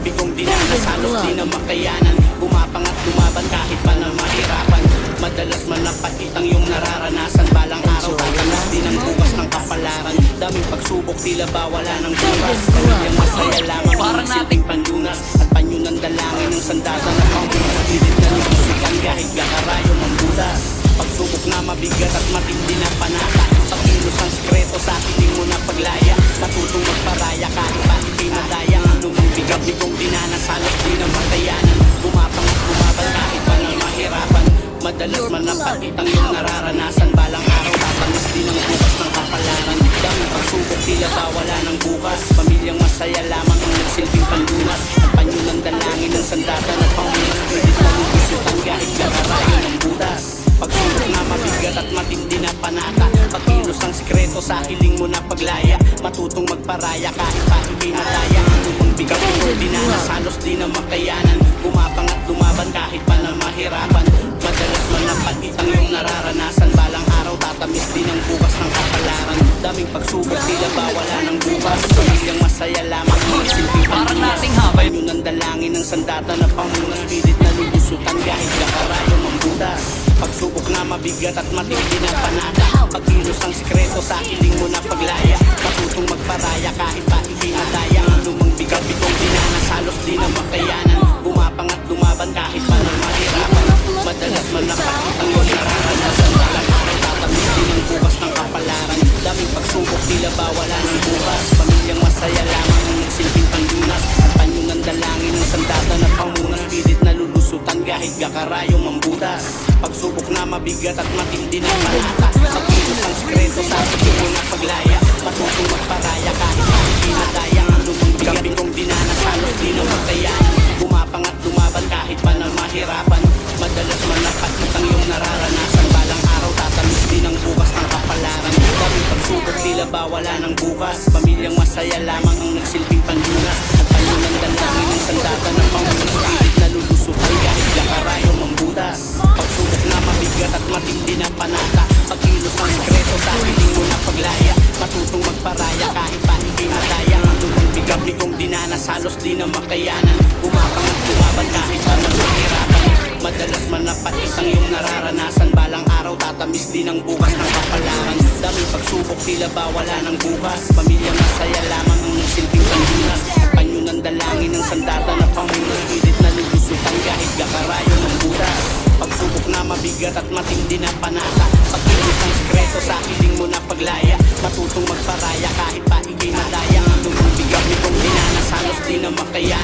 bigong dinanas Halos di na makayanan. Gumapang at lumaban kahit pa na mahirapan. Madalas man napakitang yung nararanasan. Balang araw tatanas din ang bukas ng kapalaran. Daming pagsubok tila ba wala ng bukas Pamilyang masaya lamang. Parang nating panlunas At panyo ng dalangin ng sandata na pangunas Pilit na lusukan kahit gakarayo ng butas Pagsubok na mabigat at matindi na panata. Pagkilos ang sikreto sa akin mo na paglaya. Matutong magparaya kahit Madalas man napakitang yung nararanasan Balang araw tatamis din ang bukas ng kapalaran. Daming pagsubok tila ba wala ng bukas. Pamilyang masaya lamang ang nagsilbing panlunas. At panyo ng dalangin ng sandata na pangunas Pilit na lubusutan kahit kakarayo ng butas. Pagsubok na mabigat at matindi na panata. Pagkilos ang sikreto sa hiling mo na paglaya. Matutong magparaya kahit pa ipinataya Ang lumang bigat yung dinanas Halos di na makayanan Daming pagsubok tila ba wala ng bukas. Pamilyang masaya lamang mga silbing Parang nating habay. Yun ang dalangin ng sandata na pangunas Pilit na lulusutan kahit kakarayo ng butas. Pagsubok na mabigat at matindi na panata. Pagkilos ang sikreto sa hiling Pagsubok tila ba wala ng bukas Pamilyang masaya lamang ang nagsilbing panlunas. At panyo ng dalangin ng sandata na pangunas Pilit na lulusutan kahit gakarayo mambutas Pagsubok na mabigat at matindi na panata Pagsubok tila ba wala ng bukas. Pamilyang masaya lamang ang nagsilbing panlunas At panyo ng dalangin ng sandata ng pangunas Pilit na lulusutan kahit lakarayo mambutas Pagsubok na mabigat at matindi na panata. Pagkilos ng sikreto sa piling mo na paglaya. Matutong magparaya kahit pa ipinadaya Ang lumang bigat bigong dinanas Halos di na makayanan. Gumapang at lumaban kahit tatamis din ang bukas ng kapalaran. Daming pagsubok tila ba wala ng bukas? Pamilya masaya lamang ang nagsilbing panlunas At panyo ng dalangin ng sandata na pamunas. Pilit na lulusutan kahit gakarayo ng butas. Pagsubok na mabigat at matindi na panata. Pagkilos ang sikreto sa hiling mo na paglaya. Matutong magparaya kahit pa ipinadaya Ang lumang bigat nitong dinanas Halos di na makaya